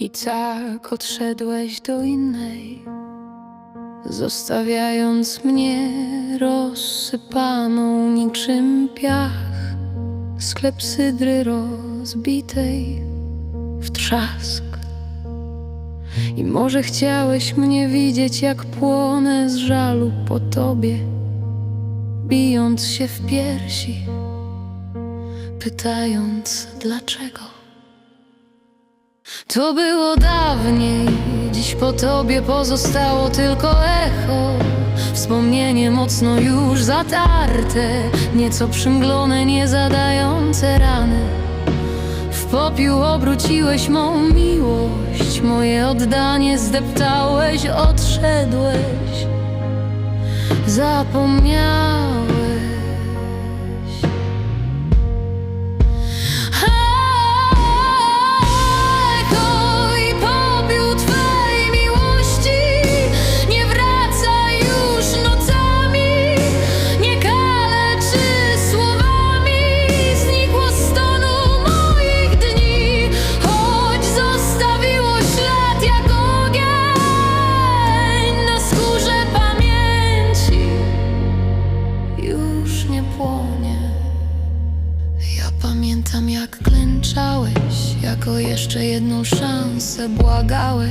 I tak odszedłeś do innej, zostawiając mnie rozsypaną niczym piach z klepsydry rozbitej w trzask. I może chciałeś mnie widzieć, jak płonę z żalu po tobie, bijąc się w piersi, pytając dlaczego. To było dawniej, dziś po tobie pozostało tylko echo. Wspomnienie mocno już zatarte, nieco przymglone, nie zadające rany. W popiół obróciłeś mą miłość, moje oddanie zdeptałeś, odszedłeś, zapomniałeś. Pamiętam jak klęczałeś, jako jeszcze jedną szansę błagałeś.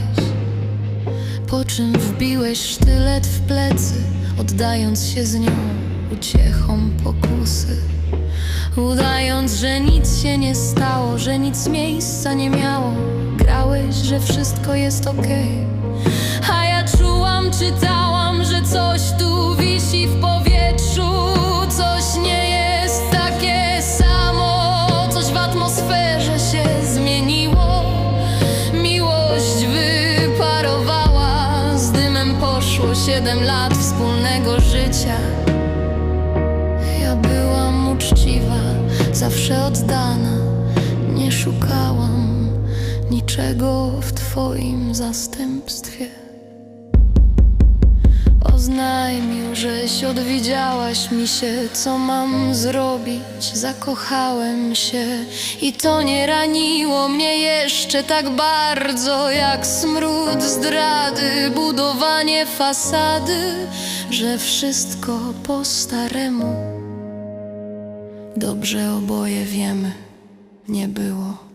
Po czym wbiłeś sztylet w plecy, oddając się z nią uciechom pokusy. Udając, że nic się nie stało, że nic miejsca nie miało. Grałeś, że wszystko jest okej. A ja czułam, czytałam, siedem lat wspólnego życia. Ja byłam uczciwa, zawsze oddana, nie szukałam niczego w Twoim zastępstwie. Oznajmił, żeś odwiedziałaś mi się, co mam zrobić. Zakochałem się i to nie raniło mnie jeszcze tak bardzo jak smród zdrady, budowanie fasady, że wszystko po staremu. Dobrze oboje wiemy, nie było.